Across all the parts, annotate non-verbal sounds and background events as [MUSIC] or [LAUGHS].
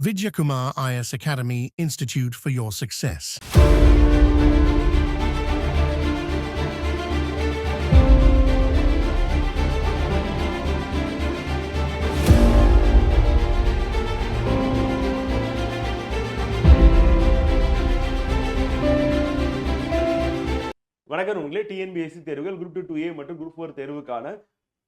Vidyakumar IS Academy Institute for your success. வணக்கம் உங்களே TNPSC தேர்வுகள் குரூப் டூ டூ ஏ மற்றும் குரூப் ஃபோர் தேர்வுக்கான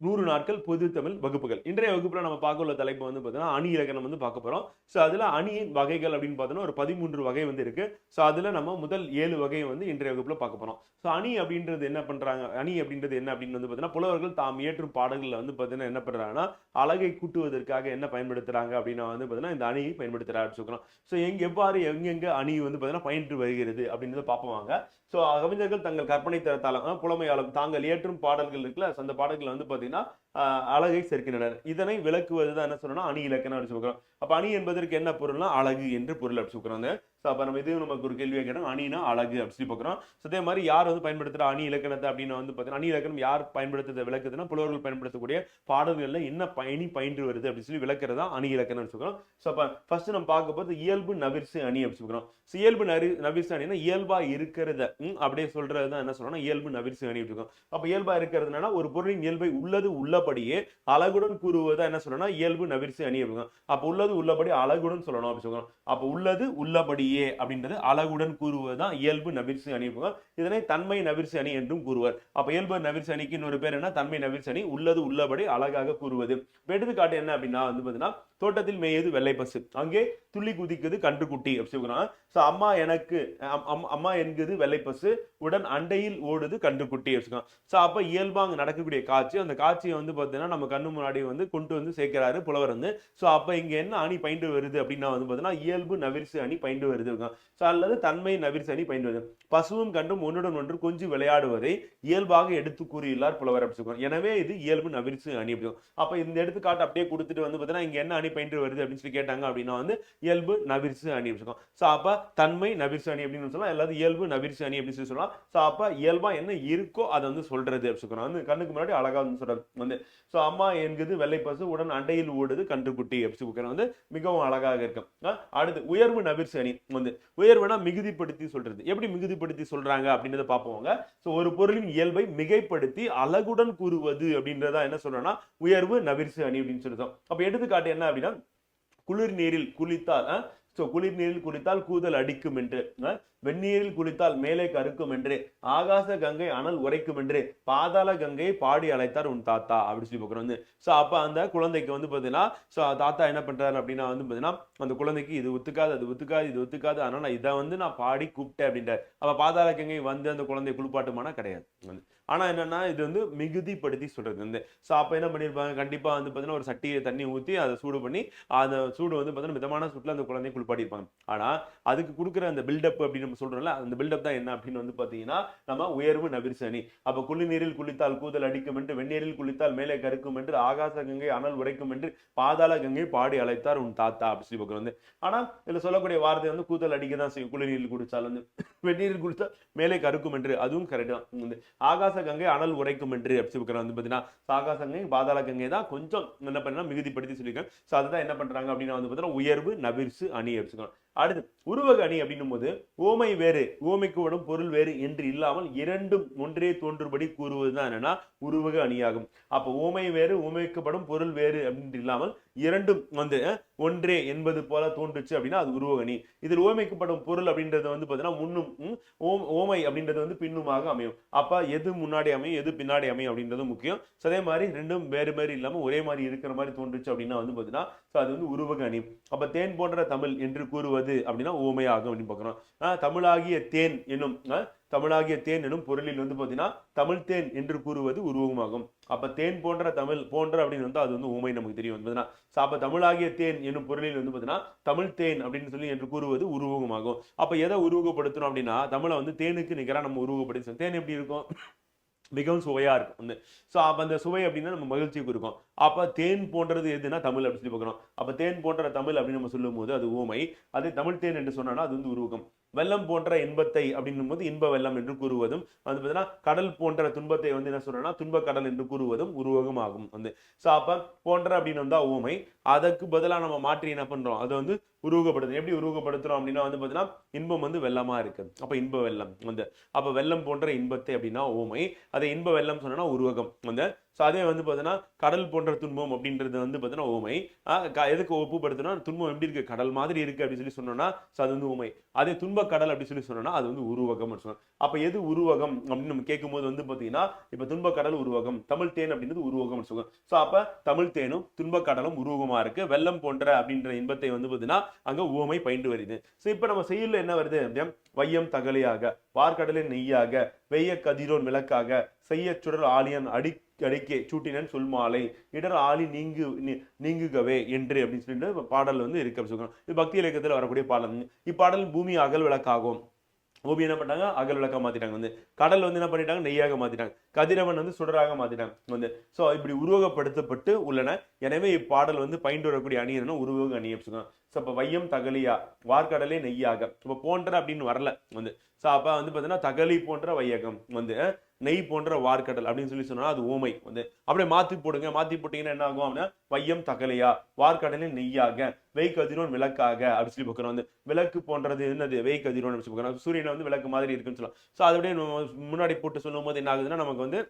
நூறு நாட்கள் பொது தமிழ் வகுப்புகள். இன்றைய வகுப்பில் நம்ம பார்க்க உள்ள தலைப்பு வந்து பார்த்தீங்கன்னா அணி இலக்கணம் வந்து பார்க்க போகிறோம் ஸோ அதில் அணியின் வகைகள் அப்படின்னு பார்த்தோன்னா ஒரு பதிமூன்று வகை வந்து இருக்கு. ஸோ அதில் நம்ம முதல் ஏழு வகையை வந்து இன்றைய வகுப்பில் பார்க்க போகிறோம் ஸோ அணி அப்படின்றது என்ன பண்ணுறாங்க அணி அப்படின்றது என்ன அப்படின்னு வந்து பார்த்தீங்கன்னா புலவர்கள் தாம் இயற்றும் பாடல்களில் வந்து பார்த்தீங்கன்னா என்ன பண்ணுறாங்கன்னா அழகை கூட்டுவதற்காக என்ன பயன்படுத்துகிறாங்க அப்படின்னா வந்து பார்த்தீங்கன்னா இந்த அணியை பயன்படுத்துறாரு சொல்றோம். ஸோ எங்கே எவ்வாறு எங்கெங்கே அணி வந்து பார்த்தீங்கன்னா பயின்று வருகிறது அப்படின்றத பார்ப்பாங்க ஸோ கவிஞர்கள் தங்கள் கற்பனை தரத்தாலும் புலமையாலும் தாங்கள் இயற்றும் பாடல்கள் இருக்குல்ல அந்த பாடல்கள் வந்து பார்த்தீங்கன்னா அப்படின்னா அழகை சேர்க்கின்றனர். இதனை விளக்குவது தான் என்ன சொல்லணும்னா அணி இலக்கணம் அப்படின்னு சொல்கிறோம் அப்போ அணி என்பதற்கு என்ன பொருள்னா அழகு என்று பொருள் அப்படி சொல்கிறோம் ஸோ அப்போ நம்ம இது நமக்கு ஒரு கேள்வியை கேட்டோம் அணினா அழகு அப்படி சொல்லி பார்க்குறோம். ஸோ அதே மாதிரி யார் வந்து பயன்படுத்துகிற அணி இலக்கணத்தை அப்படின்னு வந்து பார்த்தீங்கன்னா அணி இலக்கணம் யார் பயன்படுத்துறதை விளக்குதுன்னா புலவர்கள் பயன்படுத்தக்கூடிய பாடல்களில் என்ன பயணி பயின்று வருது அப்படின்னு சொல்லி விளக்குறதா அணி இலக்கணம்னு சொல்கிறோம் ஸோ அப்போ ஃபர்ஸ்ட் நம்ம பார்க்க போது இயல்பு நவிர்சு அணி அப்படி சொல்கிறோம் ஸோ இயல்பு நரி நவிர்சு அணினா இயல்பா இருக்கிறத அப்படியே சொல்றது தான் என்ன சொல்லணும்னா இயல்பு நவிர்சு அணி அப்படி இருக்கும் அப்போ இயல்பா இருக்கிறதுனால ஒரு பொருளின் இயல்பை உள்ளது உள்ள உள்ளபடியே அழகுடன் கூறுவதா என்ன சொல்லணும் இயல்பு நவிர்சி அணி அப்படி அப்போ உள்ளது உள்ளபடி அழகுடன் சொல்லணும் அப்படி சொல்லணும் அப்போ உள்ளது உள்ளபடியே அப்படின்றது அழகுடன் கூறுவதுதான் இயல்பு நவிர்சி அணி இதனை தன்மை நவிர்சி அணி என்றும் கூறுவர். அப்ப இயல்பு நவிர்சி அணிக்கு இன்னொரு பேர் என்ன? தன்மை நவிர்சி அணி. உள்ளது உள்ளபடி அழகாக கூறுவது. எடுத்துக்காட்டு என்ன அப்படின்னா வந்து பாத்தீங்கன்னா தோட்டத்தில் மேயது வெள்ளை பசு. அங்கே துள்ளி குதிக்குது கன்றுக்குட்டி அப்படி சொல்கிறான் ஸோ அம்மா எனக்கு அம்மா என்கிறது வெள்ளை பசு. உடன் அண்டையில் ஓடுது கன்றுக்குட்டி வச்சுக்கலாம் ஸோ அப்போ இயல்பாக அங்கே நடக்கக்கூடிய காட்சி அந்த காட்சியை வந்து பார்த்தீங்கன்னா நம்ம கண்ணு முன்னாடி வந்து கொண்டு வந்து சேர்க்கிறாரு புலவர் வந்து ஸோ அப்போ இங்கே என்ன அணி பயின்று வருது அப்படின்னா வந்து பார்த்தீங்கன்னா இயல்பு நவிர்சு அணி பயின்று வருது ஸோ அல்லது தன்மை நவிர்சு அணி பயின்று வருது. பசுவும் கண்டும் ஒன்றுடன் ஒன்று கொஞ்சம் விளையாடுவதை இயல்பாக எடுத்து கூறியுள்ளார் புலவர் அப்படி சொல்லுவாங்க. எனவே இது இயல்பு நவிர்சு அணி அப்படி அப்போ இந்த எடுத்துக்காட்டு அப்படியே கொடுத்துட்டு வந்து பார்த்தீங்கன்னா இங்கே என்ன அணி மாதிரி பயின்று வருது அப்படின்னு சொல்லி கேட்டாங்க அப்படின்னா வந்து இயல்பு நபிர்சு அணி அப்படின்னு சொல்லுவோம் ஸோ அப்போ தன்மை நபிர்சு அணி அப்படின்னு சொல்லலாம் எல்லாரும் இயல்பு நபிர்சு அணி அப்படின்னு சொல்லி சொல்லலாம் ஸோ அப்போ இயல்பாக என்ன இருக்கோ அதை வந்து சொல்கிறது அப்படின்னு சொல்றோம் வந்து கண்ணுக்கு முன்னாடி அழகாக வந்து சொல்கிறது வந்து ஸோ அம்மா என்கிறது வெள்ளை பசு உடன் அண்டையில் ஓடுது கன்றுக்குட்டி அப்படின்னு சொல்லிக்கிறோம் வந்து மிகவும் அழகாக இருக்கும். அடுத்து உயர்வு நபிர்சு அணி வந்து உயர்வுனா மிகுதிப்படுத்தி சொல்கிறது எப்படி மிகுதிப்படுத்தி சொல்கிறாங்க அப்படின்றத பார்ப்போங்க ஸோ ஒரு பொருளின் இயல்பை மிகைப்படுத்தி அழகுடன் கூறுவது அப்படின்றதா என்ன சொல்கிறோன்னா உயர்வு நபிர்சு அணி அப்படின்னு சொல்லுறோம். அப்போ எடுத்துக்காட்டு என்ன அப்படின்னா குளிர் நீரில் குளித்தால் ஸோ குளிர் நீரில் குளித்தால் கூதல் அடிக்கும் என்று வெந்நீரில் குளித்தால் மேலே கருக்கும் என்று ஆகாச கங்கை அனல் உரைக்கும் என்று பாதாள கங்கையை பாடி அழைத்தார் உன் தாத்தா அப்படின்னு சொல்லி பார்க்குறோம் வந்து. ஸோ அப்போ அந்த குழந்தைக்கு வந்து பார்த்தீங்கன்னா ஸோ தாத்தா என்ன பண்ணுறாரு அப்படின்னா வந்து பார்த்தீங்கன்னா அந்த குழந்தைக்கு இது ஒத்துக்காது அது ஒத்துக்காது இது ஒத்துக்காது ஆனால் நான் இதை வந்து நான் பாடி கூப்பிட்டேன் அப்படின்றார். அப்போ பாதாள கங்கை வந்து அந்த குழந்தைய குளிப்பாட்டுமானா கிடையாது. ஆனால் என்னென்னா இது வந்து மிகுதிப்படுத்தி சொல்கிறது வந்து. ஸோ அப்போ என்ன பண்ணியிருப்பாங்க கண்டிப்பாக வந்து பார்த்தீங்கன்னா ஒரு சட்டியை தண்ணி ஊற்றி அதை சூடு பண்ணி அந்த சூடு வந்து பார்த்தீங்கன்னா மிதமான சூட்டில் அந்த குழந்தைய குளிப்பாட்டியிருப்பாங்க ஆனால் அதுக்கு கொடுக்குற அந்த பில்டப் அப்படின்னு நம்ம சொல்கிறோம்ல அந்த பில்டப் தான் என்ன அப்படின்னு வந்து பார்த்தீங்கன்னா நம்ம உயர்வு நபிர்சனி அப்போ குளிநீரில் குளித்தால் கூதல் அடிக்கும் என்று வெந்நீரில் குளித்தால் மேலே கருக்கும் என்று ஆகாச கங்கை அனல் உரைக்கும் என்று பாதாள கங்கை பாடி அழைத்தார் உன் தாத்தா அப்படி சொல்லி பார்க்குறோம் வந்து. ஆனால் இதில் சொல்லக்கூடிய வார்த்தை வந்து கூதல் அடிக்க தான் செய்யும். குளிநீரில் குடித்தால் வந்து வெந்நீரில் குடித்தால் மேலே கருக்கும் என்று. அதுவும் கரெக்டாக வந்து. ஆகாச கங்கை அனல் உரைக்கும் என்று அப்படி வந்து பார்த்தீங்கன்னா ஆகாச கங்கை பாதாள கங்கை தான் கொஞ்சம் என்ன பண்ணா மிகுதிப்படுத்தி சொல்லியிருக்காங்க. ஸோ அதுதான் என்ன பண்றாங்க அப்படின்னா வந்து பார்த்தீங்கன்னா உயர்வு நவிர்சு அணி அப்படி அடுத்து உருவக அணி அப்படின்னும் போது ஓமை வேறு ஓமைக்கு உடம்பு பொருள் வேறு என்று இல்லாமல் இரண்டும் ஒன்றே தோன்றும்படி கூறுவது தான் என்னன்னா உருவக அணியாகும். அப்போ ஊமை வேறு ஊமைக்கப்படும் பொருள் வேறு அப்படின்ட்டு இல்லாமல் இரண்டும் வந்து ஒன்றே என்பது போல தோன்றுச்சு அப்படின்னா அது உருவக அணி. இதில் ஓமைக்கப்படும் பொருள் அப்படின்றது வந்து பார்த்தீங்கன்னா முன்னும் ம், ஓம் ஓமை அப்படின்றது வந்து பின்னுமாக அமையும். அப்போ எது முன்னாடி அமையும் எது பின்னாடி அமையும் அப்படின்றது முக்கியம். ஸோ அதே மாதிரி ரெண்டும் வேறு மாதிரி இல்லாமல் ஒரே மாதிரி இருக்கிற மாதிரி தோன்றுச்சு அப்படின்னா வந்து பார்த்தீங்கன்னா ஸோ அது வந்து உருவக அணி. அப்போ தேன் போன்ற தமிழ் என்று கூறுவது அப்படின்னா ஓமையாகும் அப்படின்னு பார்க்குறோம் தமிழாகிய தேன் என்னும் தமிழாகிய தேன் எனும் பொருளில் வந்து பார்த்தீங்கன்னா தமிழ் தேன் என்று கூறுவது உருவகமாகும். அப்போ தேன் போன்ற தமிழ் போன்ற அப்படின்னு வந்து அது வந்து உமை நமக்கு தெரியும். வந்து ஸோ அப்போ தமிழாகிய தேன் என்னும் பொருளில் வந்து பார்த்தீங்கன்னா தமிழ் தேன் அப்படின்னு சொல்லி என்று கூறுவது உருவகமாகும். அப்போ எதை உருவகப்படுத்தணும் அப்படின்னா தமிழை வந்து தேனுக்கு நிகராக நம்ம உருவகப்படுத்தணும் தேன் எப்படி இருக்கும்? மிகவும் சுவையாக இருக்கும். வந்து ஸோ அப்போ அந்த சுவை அப்படின்னா நம்ம மகிழ்ச்சிக்கு கொடுக்கும். அப்ப தேன் போன்றது எதுனா தமிழ் அப்படின்னு சொல்லி பார்க்கணும். அப்போ தேன் போன்ற தமிழ் அப்படின்னு நம்ம சொல்லும்போது அது ஓமை அதே தமிழ் தேன் என்று சொன்னா அது வந்து உருவகம். வெள்ளம் போன்ற இன்பத்தை அப்படின்னும் போது இன்ப வெள்ளம் என்று கூறுவதும் வந்து பார்த்தீங்கன்னா கடல் போன்ற துன்பத்தை வந்து என்ன சொல்றேன்னா துன்ப கடல் என்று கூறுவதும் உருவகம் ஆகும் வந்து. ஸோ அப்போ போன்ற அப்படின்னு வந்தா ஓமை அதற்கு பதிலாக நம்ம மாற்றி என்ன பண்றோம்? அதை வந்து உருவகப்படுத்தும் எப்படி உருவகப்படுத்துறோம் அப்படின்னா வந்து பார்த்தீங்கன்னா இன்பம் வந்து வெள்ளமா இருக்கு. அப்போ இன்ப வெள்ளம் வந்து. அப்ப வெள்ளம் போன்ற இன்பத்தை அப்படின்னா ஓமை அதை இன்ப வெள்ளம் சொன்னா உருவகம் வந்து. ஸோ அதே வந்து பார்த்தீங்கன்னா கடல் போன்ற துன்பம் அப்படின்றது வந்து பார்த்தீங்கன்னா ஊமை எதுக்கு ஒப்புப்படுத்தினா துன்பம் எப்படி இருக்கு? கடல் மாதிரி இருக்கு அப்படின்னு சொல்லி சொன்னோம்னா ஸோ அது வந்து ஊமை அதே துன்ப கடல் அப்படின்னு சொல்லி சொன்னோம்னா அது வந்து உருவகம் சொல்லணும் அப்ப எது உருவகம் அப்படின்னு நம்ம கேட்கும்போது வந்து பாத்தீங்கன்னா இப்ப துன்ப கடல் உருவகம் தமிழ் தேன் அப்படின்றது உருவகம் சொல்லுவோம் ஸோ அப்ப தமிழ் தேனும் துன்ப கடலும் உருவகமா இருக்கு. வெள்ளம் போன்ற அப்படின்ற இன்பத்தை வந்து பாத்தீங்கன்னா அங்க உவமை பயின்று வருது. ஸோ இப்ப நம்ம செய்யுள்ள என்ன வருது அப்படின்னா வையம் தகலையாக வார்கடலை நெய்யாக வெய்ய கதிரோன் விளக்காக செய்ய சுடர் ஆலியன் அடி அடிக்கே சூட்டினன் சொல்மாலை இடர் ஆளி நீங்கு நீ- நீங்குகவே என்று அப்படின்னு சொல்லிட்டு பாடல் வந்து இருக்கு அப்படின்னு சொல்றோம் இது பக்தி இலக்கத்தில் வரக்கூடிய பாடல். இப்பாடல் பூமி அகல் விளக்காகும். பூமி என்ன பண்ணாங்க அகல் விளக்கா மாத்திட்டாங்க. வந்து கடல் வந்து என்ன பண்ணிட்டாங்க? நெய்யாக மாத்திட்டாங்க. கதிரவன் வந்து சுடராக மாத்திட்டாங்க. வந்து ஸோ இப்படி உருவகப்படுத்தப்பட்டு உள்ளன. எனவே இப்பாடல் வந்து பயின்று வரக்கூடிய அணி என்ன? உருவக அணி அப்படின்னு ஸோ இப்போ வையம் தகலியா? வார்க்கடலே நெய்யாக. இப்போ போன்ற அப்படின்னு வரல. வந்து ஸோ அப்போ வந்து பார்த்தீங்கன்னா தகலி போன்ற வையகம். வந்து நெய் போன்ற வார்க்கடல் அப்படின்னு சொல்லி சொன்னா அது ஓமை. வந்து அப்படியே மாத்தி போடுங்க. மாத்தி போட்டீங்கன்னா என்ன ஆகும் அப்படின்னா வையம் தகலையா? வார்க்கடலில் நெய்யாக. வெய் கதிரோன் விளக்காக அப்படின்னு சொல்லி பார்க்குறோம். வந்து விளக்கு போன்றது என்னது? வெய் கதிரோன் அப்படின்னு சொல்லி பார்க்குறோம். சூரியனை வந்து விளக்கு மாதிரி இருக்குன்னு சொல்லலாம். ஸோ அதோடய நம்ம முன்னாடி போட்டு சொல்லும் போது என்ன ஆகுதுன்னா நமக்கு வந்து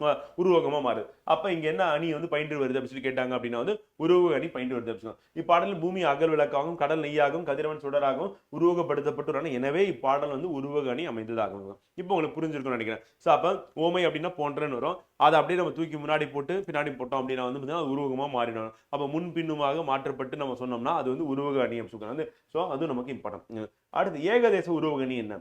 உருவகமாக உருவகமா மாறுது. அப்போ இங்க என்ன அணி வந்து பயின்று வருது அப்படின்னு சொல்லி கேட்டாங்க அப்படின்னா வந்து உருவக அணி பயின்று வருது அப்படின்னு இப்பாடலில் பூமி அகல் விளக்காகவும் கடல் நெய்யாகவும் கதிரவன் சுடராகவும் உருவகப்படுத்தப்பட்டுள்ளன. எனவே இப்பாடல் வந்து உருவக அணி அமைந்ததாகும் இப்போ உங்களுக்கு புரிஞ்சிருக்கும்னு நினைக்கிறேன். ஸோ அப்போ ஓமை அப்படின்னா போன்றன்னு வரும். அதை அப்படியே நம்ம தூக்கி முன்னாடி போட்டு பின்னாடி போட்டோம் அப்படின்னா வந்து பார்த்தீங்கன்னா உருவகமாக மாறிடும். அப்போ முன் பின்னுமாக மாற்றப்பட்டு நம்ம சொன்னோம்னா அது வந்து உருவக அணி அப்படின்னு சொல்றாங்க ஸோ அது நமக்கு இம்பார்ட்டன்ட் அடுத்து ஏகதேச உருவகணி என்ன?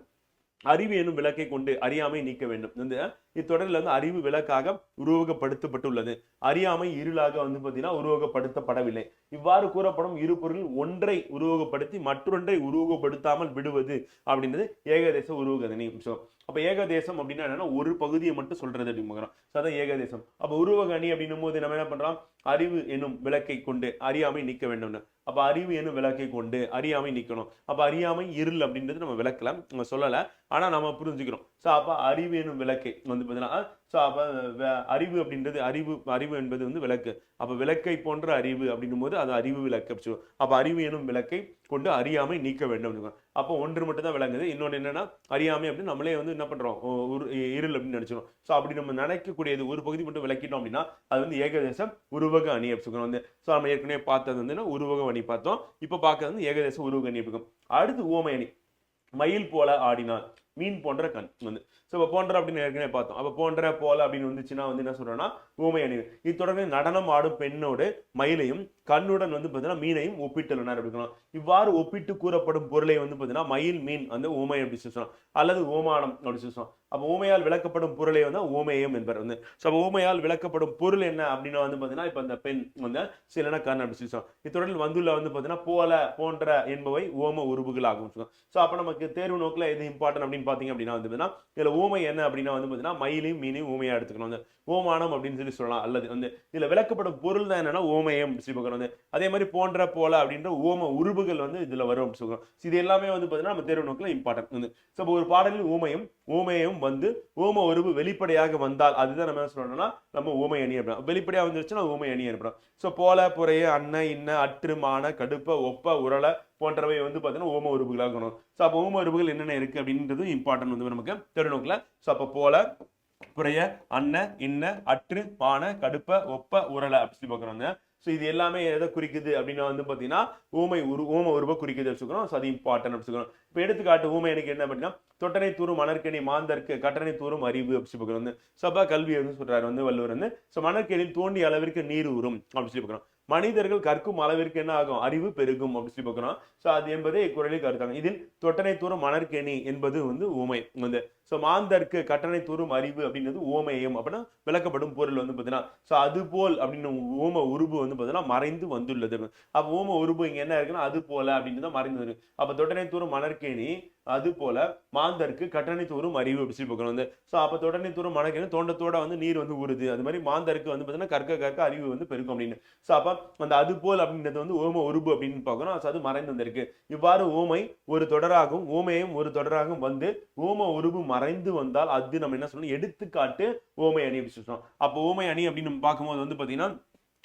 அறிவு எனும் விளக்கை கொண்டு அறியாமை நீக்க வேண்டும். இந்த இத்தொடரில் வந்து அறிவு விளக்காக உருவகப்படுத்தப்பட்டுள்ளது. அறியாமை இருளாக வந்து பார்த்தீங்கன்னா உருவகப்படுத்தப்படவில்லை. இவ்வாறு கூறப்படும் இரு பொருள் ஒன்றை உருவகப்படுத்தி மற்றொன்றை உருவகப்படுத்தாமல் விடுவது அப்படின்றது ஏகதேச உருவகதனை. அம்சம் அப்ப ஏகதேசம் அப்படின்னா என்னன்னா ஒரு பகுதியை மட்டும் சொல்றது அப்படிங்கிறோம் ஸோ அதான் ஏகதேசம். அப்ப உருவக அணி அப்படின்னும் போது நம்ம என்ன பண்றோம்? அறிவு எனும் விளக்கை கொண்டு அறியாமை நீக்க வேண்டும்னு. அப்ப அறிவு எனும் விளக்கை கொண்டு அறியாமை நீக்கணும். அப்ப அறியாமை இருள் அப்படின்றது நம்ம விளக்கலாம் நம்ம சொல்லல. ஆனா நம்ம புரிஞ்சுக்கிறோம். ஸோ அப்ப அறிவு எனும் விளக்கை வந்து பார்த்தீங்கன்னா ஸோ அப்போ அறிவு அப்படின்றது அறிவு அறிவு என்பது வந்து விளக்கு. அப்போ விளக்கை போன்ற அறிவு அப்படின்னும் போது அது அறிவு விளக்கு. அப்படி அப்போ அறிவு எனும் விளக்கை கொண்டு அறியாமை நீக்க வேண்டும் அப்படின்னு அப்போ ஒன்று மட்டும் தான் விளங்குது. இன்னொன்று என்னன்னா அறியாமை அப்படின்னு நம்மளே வந்து என்ன பண்ணுறோம் ஒரு இருள் அப்படின்னு நினச்சிரும் ஸோ அப்படி நம்ம நினைக்கக்கூடியது ஒரு பகுதி மட்டும் விளக்கிட்டோம் அப்படின்னா அது வந்து ஏகதேசம் உருவக அணி அப்படி வந்து ஸோ நம்ம ஏற்கனவே பார்த்தது வந்து உருவக அணி பார்த்தோம். இப்போ பார்க்கறது வந்து ஏகதேச உருவக அணி இருக்கும் அடுத்து ஓமை அணி. மயில் போல ஆடினான் மீன் போன்ற கண் வந்து. ஸோ இப்போ போன்ற அப்படின்னு ஏற்கனவே பார்த்தோம். அப்போ போன்ற போல அப்படின்னு வந்துச்சுன்னா வந்து என்ன சொல்றோம்னா ஊமை அணி இத்தொடர்ந்து நடனம் ஆடும் பெண்ணோடு மயிலையும் கண்ணுடன் வந்து பார்த்தீங்கன்னா மீனையும் ஒப்பிட்டுள்ளனர் அப்படிங்கலாம் இவ்வாறு ஒப்பிட்டு கூறப்படும் பொருளை வந்து பார்த்தீங்கன்னா மயில் மீன் வந்து ஊமை அப்படி சொல்லலாம். அல்லது ஓமானம் அப்படி சொல்லலாம். அப்போ ஊமையால் விளக்கப்படும் பொருளை வந்து ஓமேயம் என்பர் வந்து. ஸோ அப்போ ஊமையால் விளக்கப்படும் பொருள் என்ன அப்படின்னா வந்து பார்த்தீங்கன்னா இப்போ அந்த பெண் வந்து சிலன கண் அப்படி சொல்லுவோம் இத்தொடரில் வந்துள்ள வந்து பார்த்தீங்கன்னா போல போன்ற என்பவை ஓம உருவுகள் ஆகும் ஸோ அப்போ நமக்கு தேர்வு நோக்கில் எது இம்பார்ட்டன் அப்படின்னு பார்த்தீங்க அப்படின்னா வந்து பார்த்தீங்கன்னா இதில் ஊமை என்ன அப்படின்னா வந்து பார்த்தீங்கன்னா மயிலையும் மீனையும் ஊமையாக எடுத்துக்கணும். வந்து ஓமானம் அப்படின்னு சொல்லி சொல்லலாம். அல்லது வந்து இதில் விளக்கப்படும் பொருள் தான் என்னன்னா ஓமயம் சொல்லி பார்க்கணும். வந்து அதே மாதிரி போன்ற போல அப்படின்ற ஓம உருவுகள் வந்து இதில் வரும் அப்படின்னு சொல்லுவோம் இது எல்லாமே வந்து பார்த்தீங்கன்னா நம்ம தேர்வு நோக்கில் இம்பார்ட்டன்ட் வந்து ஸோ ஒரு பாடலில் ஊமையும் ஓமையும் வந்து ஓம உருவு வெளிப்படையாக வந்தால் அதுதான் நம்ம என்ன சொல்லணும்னா நம்ம ஊமை அணி அப்படின்னா. வெளிப்படையாக வந்துருச்சுன்னா ஓமை அணி அனுப்புகிறோம் ஸோ போல புறைய அன்ன இன்ன அற்று மான கடுப்ப ஒப்ப உரலை போன்றவை வந்து பார்த்தீங்கன்னா ஓம உறுப்புகளாக இருக்கணும். ஸோ அப்போ ஓம உறுப்புகள் என்னென்ன இருக்குது அப்படின்றது இம்பார்ட்டன்ட் வந்து நமக்கு தேர்வு நோக்கில் ஸோ அப்போ போல புறைய அன்ன இன்ன அற்று பானை கடுப்ப ஒப்ப உரலை அப்படி சொல்லி பார்க்குறாங்க. ஸோ இது எல்லாமே எதை குறிக்குது அப்படின்னா வந்து பார்த்தீங்கன்னா ஊமை உரு ஊம உருவ குறிக்குது வச்சுக்கிறோம் ஸோ அது இம்பார்ட்டன் வச்சுக்கிறோம் இப்போ எடுத்துக்காட்டு ஊமை எனக்கு என்ன அப்படின்னா தொட்டனை தூரும் மணற்கனி மாந்தற்கு கட்டணை தூரும் அறிவு அப்படி சொல்லி பார்க்குறோம் வந்து சபா கல்வி வந்து சொல்கிறாரு வந்து வள்ளுவர் வந்து. ஸோ மணற்கணியில் தோண்டிய அளவிற்கு நீர் ஊறும் அப்படி சொல்லி பார்க்குறோம். மனிதர்கள் கற்கும் அளவிற்கு என்ன ஆகும்? அறிவு பெருகும் அப்படின்னு சொல்லி பார்க்கிறோம் ஸோ அது என்பதே குரலில் கருத்தாங்க இதில் தொட்டனை தூரம் மணற்கேணி என்பது வந்து உமை. வந்து ஸோ மாந்தர்க்கு கட்டணை தூரும் அறிவு அப்படின்றது ஓமேயம் அப்படின்னா விளக்கப்படும் பொருள் வந்து பார்த்தீங்கன்னா ஸோ அது போல் அப்படின்னு ஓம உருபு வந்து பார்த்தீங்கன்னா மறைந்து வந்துள்ளது. அப்போ ஓம உருபு இங்கே என்ன இருக்குன்னா அது போல அப்படின்னு தான் மறைந்து இருக்கு அப்போ தொடனை தூரும் மணற்கேணி அது போல மாந்தர்க்கு கட்டணை தூரும் அறிவு அப்படி சொல்லி பார்க்கணும் வந்து. ஸோ அப்போ தொடனை தூரம் மணக்கேணி தோண்டத்தோட வந்து நீர் வந்து ஊறுது. அது மாதிரி மாந்தருக்கு வந்து பார்த்தீங்கன்னா கற்க கற்க அறிவு வந்து பெருக்கும் அப்படின்னு. ஸோ அப்போ அந்த அது போல் அப்படின்றது வந்து ஓம உருபு அப்படின்னு பார்க்கணும். ஸோ அது மறைந்து வந்திருக்கு. இவ்வாறு ஓமை ஒரு தொடராகவும் ஓமையும் ஒரு தொடராகவும் வந்து ஓம உருபு மறைந்து வந்தால் அது நம்ம என்ன சொல்லணும்? எடுத்துக்காட்டு ஓமை அணி அப்படின்னு சொல்றோம் அப்போ ஓமை அணி அப்படின்னு நம்ம பார்க்கும்போது வந்து பார்த்தீங்கன்னா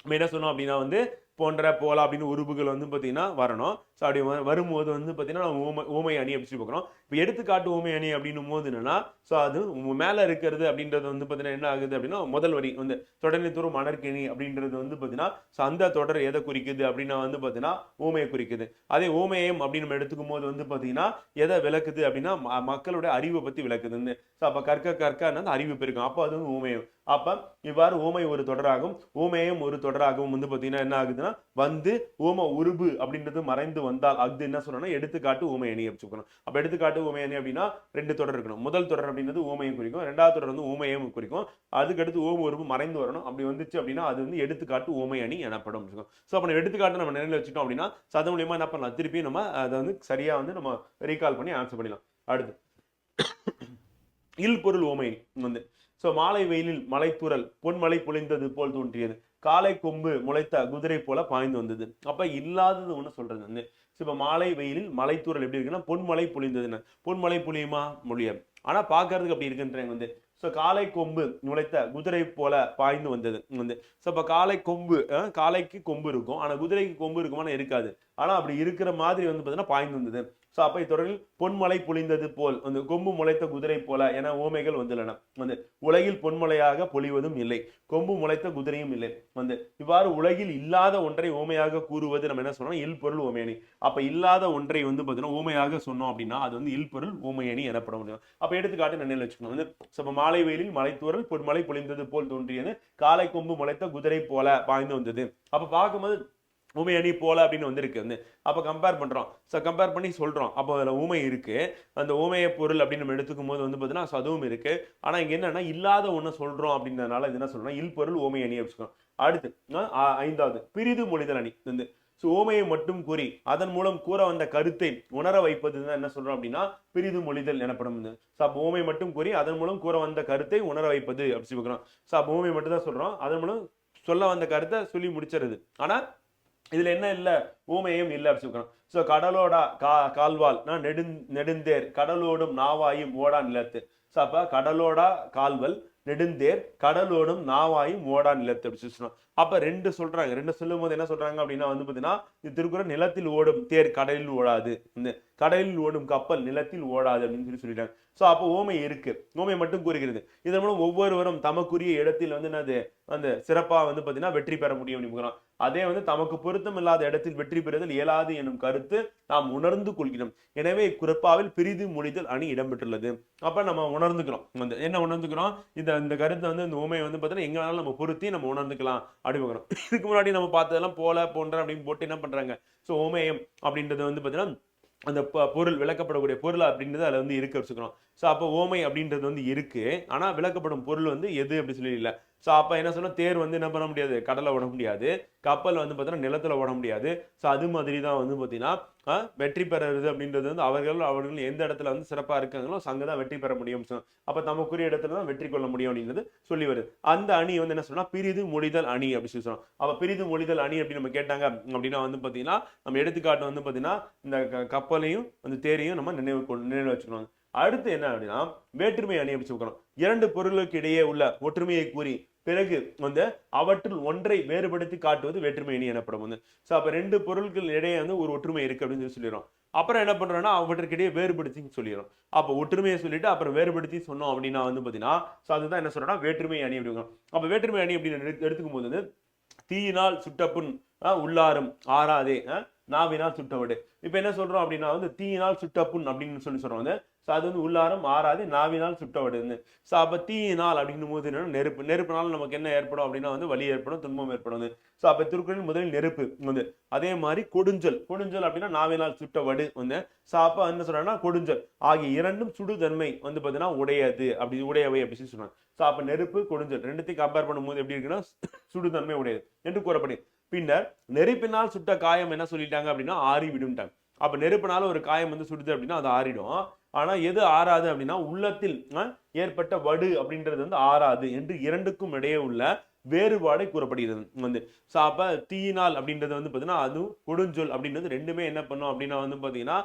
நம்ம என்ன சொன்னோம் அப்படின்னா வந்து போன்ற போல அப்படின்னு உறுப்புகள் வந்து பார்த்தீங்கன்னா வரணும். ஸோ அப்படி வ- வரும்போது வந்து பார்த்தீங்கன்னா நம்ம ஓமை ஓமை அணி அப்படி சொல்லி பார்க்குறோம் இப்போ எடுத்துக்காட்டு ஓமை அணி அப்படின்னும் போது என்னன்னா ஸோ அது மேலே இருக்கிறது அப்படின்றது வந்து பார்த்தீங்கன்னா என்ன ஆகுது அப்படின்னா முதல் வரி வந்து தொடர்ந்து தூரம் மணற்கேணி அப்படின்றது வந்து பார்த்தீங்கன்னா ஸோ அந்த தொடர் எதை குறிக்குது அப்படின்னா வந்து பார்த்தீங்கன்னா ஓமையை குறிக்குது. அதே ஓமேயம் அப்படின்னு நம்ம எடுத்துக்கும் போது வந்து பார்த்தீங்கன்னா எதை விளக்குது அப்படின்னா ம- மக்களுடைய அறிவை பற்றி விளக்குது. ஸோ அப்போ கற்க கற்க அந்த அறிவு பெருக்கும் அப்போ அது வந்து ஓமேயம் அப்போ இவ்வாறு ஓமை ஒரு தொடராகும் ஓமேயம் ஒரு தொடராகவும் வந்து பார்த்தீங்கன்னா என்ன ஆகுதுன்னா வந்து ஓம உருபு அப்படின்றது மறைந்து வந்தால் அது என்ன சொல்லணும்னா எடுத்துக்காட்டு ஓமை அணி வச்சுக்கணும் அப்போ எடுத்துக்காட்டு ஓமை அணி அப்படின்னா ரெண்டு தொடர் இருக்கணும். முதல் தொடர் அப்படின்றது ஊமையும் குறிக்கும். ரெண்டாவது தொடர் வந்து ஓமயம் குறிக்கும். அதுக்கடுத்து ஓம உருபு மறைந்து வரணும். அப்படி வந்துச்சு அப்படின்னா அது வந்து எடுத்துக்காட்டு ஓமை அணி எனப்படும். ஸோ அப்போ நம்ம எடுத்துக்காட்டு நம்ம நிலையில் வச்சுட்டோம் அப்படின்னா சதம் அது மூலியமா என்ன பண்ணலாம்? திருப்பி நம்ம அதை வந்து சரியாக வந்து நம்ம ரீகால் பண்ணி ஆன்சர் பண்ணிடலாம். அடுத்து. இல் பொருள் ஓமை வந்து ஸோ மாலை வெயிலில் மலைத்துறல் பொன்மலை பொழிந்தது போல் தோன்றியது. காலை கொம்பு முளைத்த குதிரை போல பாய்ந்து வந்தது. அப்ப இல்லாதது ஒன்று சொல்றது வந்து ஸோ இப்போ மாலை வெயிலில் மலைத்தூரல் எப்படி இருக்குன்னா பொன்மலை பொழிந்ததுன்னு பொன்மலை பொழியுமா? மொழியம். ஆனா பார்க்கறதுக்கு அப்படி இருக்குன்றாங்க வந்து. ஸோ காலை கொம்பு நுழைத்த குதிரை போல பாய்ந்து வந்தது வந்து. ஸோ இப்போ காலை கொம்பு காலைக்கு கொம்பு இருக்கும். ஆனால் குதிரைக்கு கொம்பு இருக்குமானா இருக்காது. ஆனால் அப்படி இருக்கிற மாதிரி வந்து பார்த்தீங்கன்னா பாய்ந்து வந்தது. ஸோ அப்போ இத்தொடரில் பொன்மலை பொழிந்தது போல் வந்து கொம்பு முளைத்த குதிரை போல என ஓமைகள் வந்துள்ளன. வந்து உலகில் பொன்மலையாக பொழிவதும் இல்லை. கொம்பு முளைத்த குதிரையும் இல்லை. வந்து இவ்வாறு உலகில் இல்லாத ஒன்றை ஓமையாக கூறுவது நம்ம என்ன சொல்றோம்? இல்பொருள் ஓமையணி அப்போ இல்லாத ஒன்றை வந்து பார்த்தீங்கன்னா ஓமையாக சொன்னோம் அப்படின்னா அது வந்து இல்பொருள் ஓமையணி எனப்பட முடியும் அப்போ எடுத்துக்காட்டு நினைவில் வச்சுக்கணும். வந்து இப்போ மாலை வெயிலில் மலைத்தூரல் பொன்மலை பொழிந்தது போல் தோன்றியது. காலை கொம்பு முளைத்த குதிரை போல பாய்ந்து வந்தது. அப்போ பார்க்கும்போது ஊமை அணி போல அப்படின்னு வந்திருக்கு. வந்து அப்போ கம்பேர் பண்ணுறோம் ஸோ கம்பேர் பண்ணி சொல்கிறோம் அப்போ அதில் ஊமை இருக்குது அந்த ஊமைய பொருள் அப்படின்னு நம்ம எடுத்துக்கும் போது வந்து பார்த்தீங்கன்னா so அதுவும் ஆனால் இங்கே என்னன்னா இல்லாத ஒன்று சொல்கிறோம் அப்படின்றதுனால இது என்ன சொல்கிறோம் இல் பொருள் ஊமை அணி வச்சுக்கோம் அடுத்து ஐந்தாவது பிரிது மொழிதல் அணி. வந்து ஸோ ஓமையை மட்டும் கூறி அதன் மூலம் கூற வந்த கருத்தை உணர வைப்பது தான் என்ன சொல்கிறோம் அப்படின்னா பிரிது மொழிதல் எனப்படும். ஸோ அப்போ ஓமை மட்டும் கூறி அதன் மூலம் கூற வந்த கருத்தை உணர வைப்பது அப்படி சொல்லிக்கிறோம் ஸோ அப்போ ஓமை மட்டும் தான் சொல்கிறோம் அதன் மூலம் சொல்ல வந்த கருத்தை சொல்லி முடிச்சிருது ஆனால் இதில் என்ன இல்லை? ஊமையும் இல்லை அப்படி சொல்லணும் ஸோ கடலோடா கா கால்வால் நான் நெடுந் நெடுந்தேர் கடலோடும் நாவாயும் ஓடா நிலத்து. ஸோ அப்போ கடலோடா கால்வல் நெடுந்தேர் கடலோடும் நாவாயும் ஓடா நிலத்தை அப்படி சொல்லி அப்ப ரெண்டு சொல்றாங்க. ரெண்டு சொல்லும் போது என்ன சொல்றாங்க அப்படின்னா வந்து பாத்தீங்கன்னா திருக்குறள் நிலத்தில் ஓடும் தேர் கடலில் ஓடாது. இந்த கடலில் ஓடும் கப்பல் நிலத்தில் ஓடாது அப்படின்னு சொல்லி சொல்லிட்டாங்க. சோ அப்போ ஓமை இருக்கு. ஓமை மட்டும் கூறுகிறது. இதன் மூலம் ஒவ்வொருவரும் தமக்குரிய இடத்தில் வந்து என்னது? அந்த சிறப்பா வந்து பாத்தீங்கன்னா வெற்றி பெற முடியும் அப்படின்னு அதே வந்து தமக்கு பொருத்தம் இல்லாத இடத்தில் வெற்றி பெறுதல் இயலாது எனும் கருத்து நாம் உணர்ந்து கொள்கிறோம். எனவே குறிப்பாவில் பிரிது முடிதல் அணி இடம்பெற்றுள்ளது. அப்ப நம்ம உணர்ந்துக்கிறோம். வந்து என்ன உணர்ந்துக்கிறோம்? இந்த இந்த கருத்தை வந்து இந்த உண்மையை வந்து பார்த்தீங்கன்னா எங்கே வேணாலும் நம்ம பொருத்தி நம்ம உணர்ந்துக்கலாம் அப்படி பார்க்குறோம். [LAUGHS] இதுக்கு முன்னாடி நம்ம பார்த்ததெல்லாம் போல போன்ற அப்படின்னு போட்டு என்ன பண்ணுறாங்க ஸோ ஓமேயம் அப்படின்றது வந்து பார்த்தீங்கன்னா அந்த ப- பொருள் விளக்கப்படக்கூடிய பொருள் அப்படின்றது அதில் வந்து இருக்க வச்சுக்கிறோம் ஸோ அப்போ ஓமை அப்படின்றது வந்து இருக்குது ஆனால் விளக்கப்படும் பொருள் வந்து எது அப்படி சொல்லி இல்லை. ஸோ அப்போ என்ன சொல்லணும் தேர் வந்து என்ன பண்ண முடியாது? கடலை ஓட முடியாது. கப்பல் வந்து பார்த்தீங்கன்னா நிலத்தில் ஓட முடியாது. ஸோ அது மாதிரி தான் வந்து பார்த்தீங்கன்னா வெற்றி பெறுறது அப்படின்றது வந்து அவர்கள் அவர்கள் எந்த இடத்துல வந்து சிறப்பாக இருக்காங்களோ அங்கே தான் வெற்றி பெற முடியும். அப்போ நமக்குரிய இடத்துல தான் வெற்றி கொள்ள முடியும் அப்படின்றது சொல்லி வருது. அந்த அணி வந்து என்ன சொன்னா பிரிது மொழிதல் அணி அப்படி சொல்லி சொல்றோம் அப்போ பிரிது மொழிதல் அணி அப்படி நம்ம கேட்டாங்க அப்படின்னா வந்து பார்த்தீங்கன்னா நம்ம எடுத்துக்காட்டு வந்து பார்த்தீங்கன்னா இந்த க- கப்பலையும் அந்த தேரையும் நம்ம நினைவு நினைவு வச்சுக்கணும். அடுத்து என்ன அப்படின்னா வேற்றுமை அணி அப்படி சொல்லணும் இரண்டு பொருளுக்கு இடையே உள்ள ஒற்றுமையை கூறி பிறகு வந்து அவற்றுள் ஒன்றை வேறுபடுத்தி காட்டுவது வேற்றுமை அணி எனப்படும் வந்து. ஸோ அப்போ ரெண்டு பொருட்கள் இடையே வந்து ஒரு ஒற்றுமை இருக்கு அப்படின்னு சொல்லி சொல்லிடுறோம். அப்புறம் என்ன பண்ணுறோன்னா அவற்றுக்கிடையே வேறுபடுத்தி சொல்லிடுறோம். அப்போ ஒற்றுமையை சொல்லிட்டு அப்புறம் வேறுபடுத்தி சொன்னோம் அப்படின்னா வந்து பார்த்தீங்கன்னா ஸோ அதுதான் என்ன சொல்கிறோம்னா வேற்றுமை அணி அப்படிங்கிறோம் அப்போ வேற்றுமை அணி அப்படின்னு எடுத்துக்கும் போது வந்து தீயினால் சுட்டப்புண் உள்ளாரும் ஆறாதே நாவினால் சுட்டவடு. இப்போ என்ன சொல்கிறோம் அப்படின்னா வந்து தீயினால் சுட்ட புண் அப்படின்னு சொல்லி சொல்கிறோம் வந்து. ஸோ அது வந்து உள்ளாரம் ஆறாது நாவினால் சுட்டவடுன்னு. ஸோ அப்போ தீயினால் அப்படின்னும் போது என்னன்னா நெருப்பு. நெருப்புனால நமக்கு என்ன ஏற்படும் அப்படின்னா வந்து வலி ஏற்படும் துன்பம் ஏற்படும் ஸோ அப்போ திருக்குறள் முதலில் நெருப்பு வந்து. அதே மாதிரி கொடுஞ்சல். கொடுஞ்சல் அப்படின்னா நாவினால் சுட்ட வடு வந்து. ஸோ அப்போ என்ன சொல்கிறேன்னா கொடுஞ்சல். ஆகிய இரண்டும் சுடுதன்மை வந்து பார்த்தீங்கன்னா உடையது. அப்படி உடையவை அப்படின்னு சொல்லி சொல்றாங்க. ஸோ அப்போ நெருப்பு கொடுஞ்சல். ரெண்டுத்தையும் கம்பேர் பண்ணும்போது எப்படி இருக்குன்னா சுடுதன்மை உடையது. என்று கூறப்படுது பின்னர் நெருப்பினால் சுட்ட காயம் என்ன சொல்லிட்டாங்க அப்படின்னா ஆறி விடும்ட்டாங்க. அப்போ நெருப்பினால ஒரு காயம் வந்து சுடுது அப்படின்னா அது ஆறிடும். ஆனால் எது ஆறாது அப்படின்னா உள்ளத்தில் ஏற்பட்ட வடு அப்படின்றது வந்து ஆறாது என்று இரண்டுக்கும் இடையே உள்ள வேறுபாடை கூறப்படுகிறது. வந்து ஸோ அப்போ தீயினால் அப்படின்றது வந்து பார்த்தீங்கன்னா அதுவும் கொடுஞ்சொல் அப்படின்றது ரெண்டுமே என்ன பண்ணும் அப்படின்னா வந்து பார்த்தீங்கன்னா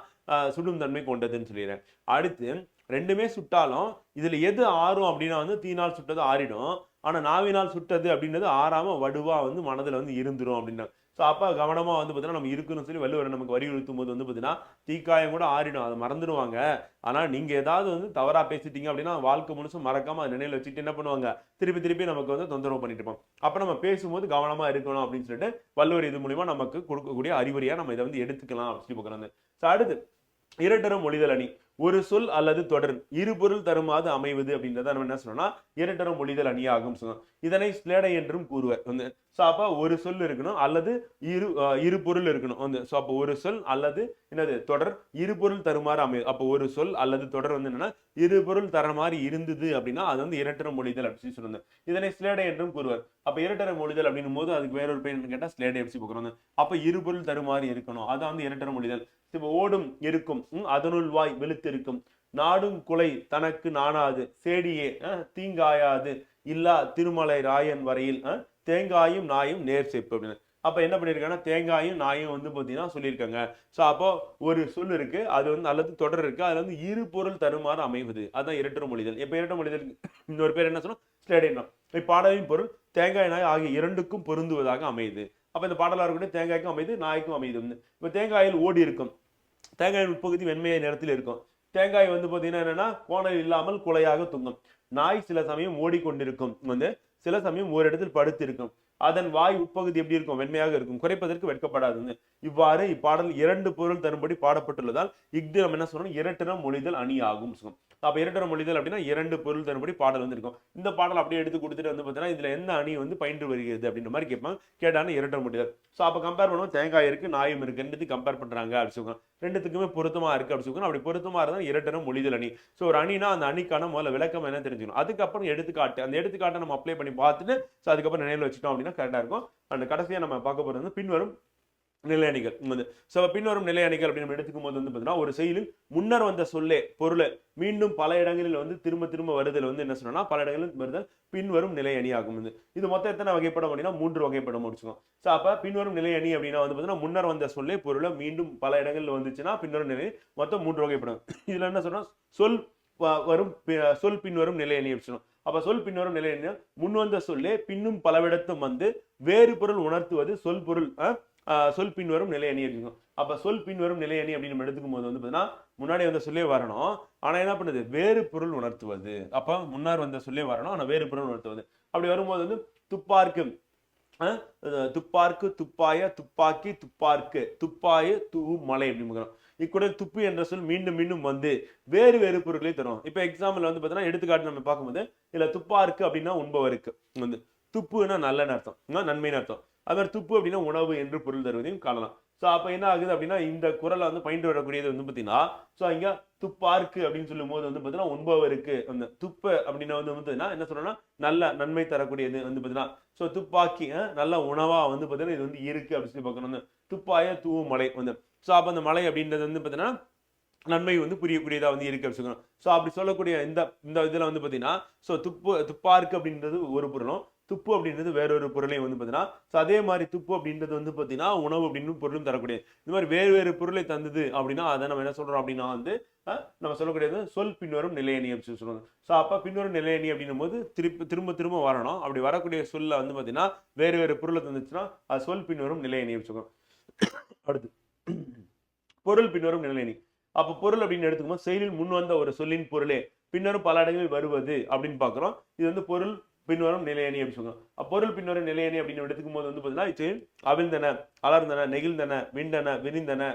சுடும் தன்மை கொண்டதுன்னு சொல்லிடுறேன். அடுத்து ரெண்டுமே சுட்டாலும் இதில் எது ஆறும் அப்படின்னா வந்து தீனால் சுட்டது ஆறிடும். ஆனால் நாவினால் சுட்டது அப்படின்றது ஆறாம வடுவாக வந்து மனதில் வந்து இருந்துடும் அப்படின்னா. ஸோ அப்போ கவனமாக வந்து பார்த்தீங்கன்னா நம்ம இருக்குன்னு சொல்லி வள்ளுவர் நமக்கு வலியுறுத்தும் போது வந்து பார்த்தீங்கன்னா தீக்காயம் கூட ஆறிடும். அதை மறந்துடுவாங்க ஆனால் நீங்கள் ஏதாவது வந்து தவறாக பேசிட்டீங்க அப்படின்னா வாழ்க்கை முழுசும் மறக்காமல் அதை நினைவில் வச்சுட்டு என்ன பண்ணுவாங்க? திருப்பி திருப்பி நமக்கு வந்து தொந்தரவு பண்ணிட்டு இருப்போம். அப்போ நம்ம பேசும்போது கவனமாக இருக்கணும் அப்படின்னு சொல்லிட்டு வள்ளுவர் இது மூலிமா நமக்கு கொடுக்கக்கூடிய அறிவுரையாக நம்ம இதை வந்து எடுத்துக்கலாம் அப்படின்னு சொல்லி பார்க்குறாங்க. ஸோ அடுத்து இரட்டரம் மொழிதல் அணி. ஒரு சொல் அல்லது தொடர் இரு பொருள் தருமாது அமைவது அப்படின்றத நம்ம என்ன சொல்லணும்னா இரட்டரம் மொழிதல் அணியாகும் சொன்னோம். இதனை ஸ்லேடை என்றும் கூறுவர். வந்து ஸோ அப்போ ஒரு சொல் இருக்கணும் அல்லது இரு அஹ், இரு பொருள் இருக்கணும். வந்து ஸோ அப்போ ஒரு சொல் அல்லது என்னது? தொடர் இரு பொருள் தருமாறு அமையும். அப்போ ஒரு சொல் அல்லது தொடர் வந்து என்னன்னா இரு பொருள் தர மாதிரி இருந்தது அப்படின்னா அது வந்து இரட்டர மொழிதல் அப்படின்னு சொல்லுவாங்க இதனை ஸ்லேடை என்றும் கூறுவர். அப்போ இரட்டர மொழிதல் அப்படின்னும் போது அதுக்கு வேற ஒரு பெயர் கேட்டால் ஸ்லேடை எப்படி பார்க்குறோம் அப்போ இரு பொருள் தருமாறு இருக்கணும். அதான் வந்து இரட்டர மொழிதல் இப்போ ஓடும் இருக்கும். அதனுள் வாய் நிலைத்திருக்கும் நாடும் குலை தனக்கு நாணாது. சேடியே தீங்காயாது. இல்லா திருமலை ராயன் வரையில் தேங்காயும் நாயும் நேர் செப்பு அப்படின்னு. அப்ப என்ன பண்ணியிருக்காங்கன்னா தேங்காயும் நாயும் வந்து பாத்தீங்கன்னா சொல்லியிருக்காங்க. சோ அப்போ ஒரு சொல் இருக்கு அது வந்து அல்லது தொடர் இருக்கு. அதுல வந்து இரு பொருள் தருமாறு அமைவது. அதான் இரட்டர மொழிதல். இப்ப இரட்டர மொழிதல் இன்னொரு பேர் என்ன சொன்னோம்? ஸ்லேடியம் இப்பாடலின் பொருள் தேங்காய் நாய் ஆகிய இரண்டுக்கும் பொருந்துவதாக அமையுது. அப்ப இந்த பாடலா இருக்கட்டும் தேங்காய்க்கும் அமையுது நாய்க்கும் அமையுது இப்ப தேங்காயில் ஓடி இருக்கும் தேங்காயின் உட்பகுதி வெண்மையை நிறத்தில் இருக்கும். தேங்காய் வந்து பார்த்தீங்கன்னா என்னன்னா கோணல் இல்லாமல் குலையாக தொங்கும். நாய் சில சமயம் ஓடிக்கொண்டிருக்கும். வந்து சில சமயம் ஒரு இடத்தில் படுத்து இருக்கும் அதன் வாய் உட்பகுதி எப்படி இருக்கும்? வெண்மையாக இருக்கும். குறைப்பதற்கு வெட்கப்படாதுன்னு. இவ்வாறு இப்பாடல் இரண்டு பொருள் தரும்படி பாடப்பட்டுள்ளதால் இஃது நம்ம என்ன சொல்றோம் இரட்டினம் மொழிதல் அணி ஆகும் அப்போ இரட்டினம் மொழிதல் அப்படின்னா இரண்டு பொருள் தரும்படி பாடல் வந்து இருக்கும் இந்த பாடல் அப்படியே எடுத்து கொடுத்துட்டு வந்து பார்த்தீங்கன்னா இதில் எந்த அணி வந்து பயின்று வருகிறது அப்படின்ற மாதிரி கேட்பாங்க. கேட்டான இரட்டை மொழிதல். ஸோ அப்போ கம்பேர் பண்ணுவோம். தேங்காய் இருக்குது நாயும் இருக்கு. ரெண்டுத்தையும் கம்பேர் பண்ணுறாங்க அப்படின்னு சொல்லுவாங்க. ரெண்டுத்துக்குமே பொருத்தமாக இருக்குது அப்படின்னு சொல்லுவாங்க. அப்படி பொருத்தமாக இருந்தால் இரட்டனம் மொழிதல் அணி. ஸோ ஒரு அணினா அந்த அணிக்கான முதல்ல விளக்கம் என்ன தெரிஞ்சுக்கணும். அதுக்கப்புறம் எடுத்துக்காட்டு. அந்த எடுத்துக்காட்டை நம்ம அப்ளை பண்ணி பார்த்துட்டு ஸோ அதுக்கப்புறம் நினைவில் வச்சுட்டோம் அப்படின்னா கரெக்டாக இருக்கும். அந்த கடைசியாக நம்ம பார்க்க போகிறது வந்து பின்வரும் நிலை அணிகள் வந்து ஸோ பின்வரும் நிலை அணிகள் அப்படின்னு நம்ம எடுத்துக்கும் போது வந்து பார்த்தீங்கன்னா ஒரு செயலில் முன்னர் வந்த சொல்லே பொருளை மீண்டும் பல இடங்களில் வந்து திரும்ப திரும்ப வருதல் வந்து என்ன சொன்னா பல இடங்களில் வருதல் பின்வரும் நிலை அணி ஆகும் இது இது மொத்தம் எத்தனை வகைப்படம் அப்படின்னா மூன்று வகைப்படம் முடிச்சுக்கோம் ஸோ அப்போ பின்வரும் நிலை அணி அப்படின்னா வந்து பார்த்தீங்கன்னா முன்னர் வந்த சொல்லே பொருளை மீண்டும் பல இடங்களில் வந்துச்சுன்னா பின்வரும் நிலை மொத்தம் மூன்று வகைப்படம். இதில் என்ன சொன்னா சொல் வரும் சொல் பின்வரும் நிலை அணி அப்படின்னு அப்ப சொல் பின்வரும் நிலை அணி முன் வந்த சொல்லே பின்னும் பலவிடத்தும் வந்து வேறு பொருள் உணர்த்துவது சொல் பொருள் சொல் பின்வரும் நிலை அணி இருக்கும் அப்போ சொல் பின்வரும் நிலை அணி அப்படின்னு நம்ம எடுத்துக்கும் போது வந்து பார்த்தீங்கன்னா முன்னாடி வந்த சொல்லே வரணும். ஆனால் என்ன பண்ணுது? வேறு பொருள் உணர்த்துவது. அப்போ முன்னார் வந்த சொல்லே வரணும். ஆனால் வேறு பொருள் உணர்த்துவது. அப்படி வரும்போது வந்து துப்பார்க்கு. துப்பார்க்கு துப்பாய துப்பாக்கி துப்பார்க்கு. துப்பாய தூ மலை அப்படின்னு இக்கூட துப்பு என்ற சொல் மீண்டும் மீண்டும் வந்து வேறு வேறு பொருட்களை தரும். இப்போ எக்ஸாம்பிள் வந்து பார்த்தீங்கன்னா எடுத்துக்காட்டு நம்ம பார்க்கும்போது இல்லை துப்பா இருக்கு அப்படின்னா உண்பவருக்கு. வந்து துப்புன்னா நல்லன்னு அர்த்தம். நன்மைன்னு அர்த்தம். அது துப்பு அப்படின்னா உணவு என்று பொருள் தருவதையும் காணலாம். ஸோ அப்போ என்ன ஆகுது அப்படின்னா இந்த குரலை வந்து பயின்று வரக்கூடியது வந்து பார்த்தீங்கன்னா ஸோ இங்கே துப்பார்க்கு அப்படின்னு சொல்லும் போது வந்து பார்த்தீங்கன்னா ஒன்பவருக்கு அந்த துப்பு அப்படின்னா வந்து பார்த்தீங்கன்னா என்ன சொல்றோம்னா நல்ல நன்மை தரக்கூடியது வந்து பார்த்தீங்கன்னா ஸோ துப்பாக்கி ஆ, நல்ல உணவாக வந்து பார்த்தீங்கன்னா இது வந்து இருக்கு அப்படின்னு சொல்லி பார்க்கணும். அந்த துப்பாய தூவு மலை வந்து. ஸோ அப்போ அந்த மலை அப்படின்றது வந்து பார்த்தீங்கன்னா நன்மை வந்து புரியக்கூடியதாக வந்து இருக்கு அப்படின்னு சொல்லணும். ஸோ அப்படி சொல்லக்கூடிய இந்த இந்த இதில் வந்து பார்த்தீங்கன்னா ஸோ துப்பு துப்பார்க்கு அப்படின்றது ஒரு பொருளும் துப்பு அப்படின்றது வேற ஒரு பொருளையும் வந்து பார்த்தீங்கன்னா ஸோ அதே மாதிரி துப்பு அப்படின்றது வந்து பார்த்தீங்கன்னா உணவு அப்படின்னு பொருளும் தரக்கூடியது. இந்த மாதிரி வேறு வேறு பொருளை தந்தது அப்படின்னா அதை நம்ம என்ன சொல்கிறோம் அப்படின்னா வந்து நம்ம சொல்லக்கூடியது சொல் பின்வரும் நிலையணி அப்படின்னு சொல்லுவாங்க. ஸோ அப்போ பின்வரும் நிலையணி அப்படின்னும் போது திருப்பி திரும்ப திரும்ப வரணும். அப்படி வரக்கூடிய சொல்ல வந்து பார்த்தீங்கன்னா வேறு வேறு பொருளை தந்துச்சுன்னா அது சொல் பின்வரும் நிலையணி அப்படின்னு சொல்லுவோம் அடுத்து பொருள் பின்வரும் நிலையணி. அப்போ பொருள் அப்படின்னு எடுத்துக்கும்போது செயலில் முன் வந்த ஒரு சொல்லின் பொருளே பின்னரும் பல இடங்களில் வருவது அப்படின்னு பார்க்குறோம். இது வந்து பொருள் பின்வரும் நிலையணி அப்படின்னு சொல்லுவாங்க. பொருள் பின்னொரு நிலையணி அப்படின்னு எடுத்துக்கும் போது வந்து பார்த்தீங்கன்னா இது அவிழ்ந்தன அலர்ந்தன நெகிழ்ந்தன விண்டன விரிந்தன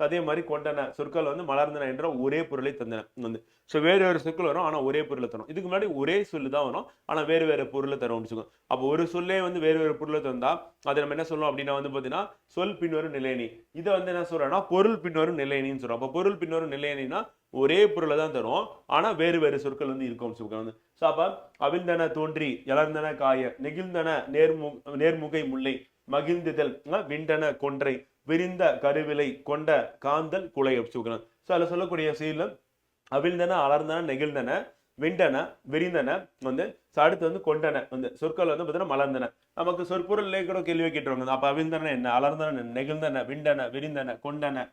ஸோ அதே மாதிரி கொண்டன சொற்கள் வந்து மலர்ந்தன என்ற ஒரே பொருளை தந்தன. வந்து ஸோ வேறு வேறு சொற்கள் வரும் ஆனால் ஒரே பொருளை தரும். இதுக்கு முன்னாடி ஒரே சொல்லு தான் வரும் ஆனால் வேறு வேறு பொருளை தரும் வச்சுக்கோங்க அப்போ ஒரு சொல்லே வந்து வேறு வேறு பொருளை தந்தா அதை நம்ம என்ன சொல்லணும் அப்படின்னா வந்து பார்த்தீங்கன்னா சொல் பின்வரும் நிலையணி இதை வந்து என்ன சொல்றோம்னா பொருள் பின்வரும் நிலையணின்னு சொல்கிறோம் அப்போ பொருள் பின்வரும் நிலையணினா ஒரே பொருளை தான் தரும் ஆனால் வேறு வேறு சொற்கள் வந்து இருக்கும் சொல்லுவாங்க. வந்து ஸோ அப்போ அவிழ்ந்தன தோன்றி இழந்தன காய நெகிழ்ந்தன நேர்மு நேர்முகை முல்லை மகிழ்ந்துதல் விண்டன கொன்றை விரிந்த கருவிலை கொண்ட காந்தல் குலை அப்படி ஸோ அதில் சொல்லக்கூடிய செயல அவிழ்ந்தன அலர்ந்தன நெகிழ்ந்தன விண்டன விரிந்தன வந்து அடுத்து வந்து கொண்டன வந்து சொற்கள் வந்து பார்த்தீங்கன்னா மலர்ந்தன. நமக்கு சொற்பொருள்லேயே கூட கேள்வி கேட்டுருவாங்க. அப்போ அவிழ்ந்தன என்ன? அலர்ந்தன என்ன? நெகிழ்ந்தன விண்டன விரிந்தன கொண்டன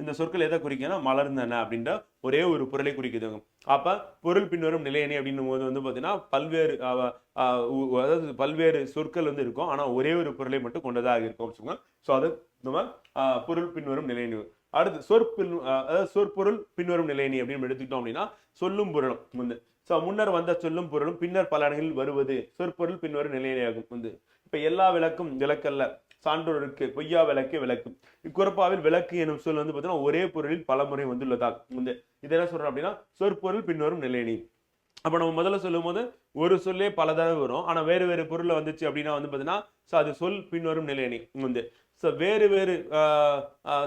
இந்த சொற்கள் எதை குறிக்கணும் மலர்ந்தன அப்படின்ற ஒரே ஒரு பொருளை குறிக்குதுங்க அப்போ பொருள் பின்வரும் நிலையணி அப்படின்னும் போது வந்து பார்த்தீங்கன்னா பல்வேறு அதாவது பல்வேறு சொற்கள் வந்து இருக்கும். ஆனால் ஒரே ஒரு பொருளை மட்டும் கொண்டதாக இருக்கும் சொல்லுங்க ஸோ அது நம்ம பொருள் பின்வரும் நிலையணி அடுத்து சொற்பின் அதாவது சொற்பொருள் பின்வரும் நிலையணி அப்படின்னு எடுத்துக்கிட்டோம் அப்படின்னா சொல்லும் பொருளும் வந்து. ஸோ முன்னர் வந்த சொல்லும் பொருளும் பின்னர் பல இடங்களில் வருவது. சொற்பொருள் பின்வரும் நிலையணியாகும் வந்து இப்போ எல்லா விளக்கும் விளக்கல்ல. சான்றோருக்கு பொய்யா விளக்கு விளக்கு. இக்குறப்பாவில் விளக்கு எனும் சொல் வந்து பார்த்தீங்கன்னா ஒரே பொருளில் பல முறை வந்துள்ளதால். இந்த இதை என்ன சொல்றோம் அப்படின்னா சொற்பொருள் பின்வரும் நிலையணி. அப்போ நம்ம முதல்ல சொல்லும் போது ஒரு சொல்லே பல தடவை வரும். ஆனால் வேறு வேறு பொருளை வந்துச்சு அப்படின்னா வந்து பார்த்தீங்கன்னா so அது சொல் பின்வரும் நிலையணி. வந்து ஸோ வேறு வேறு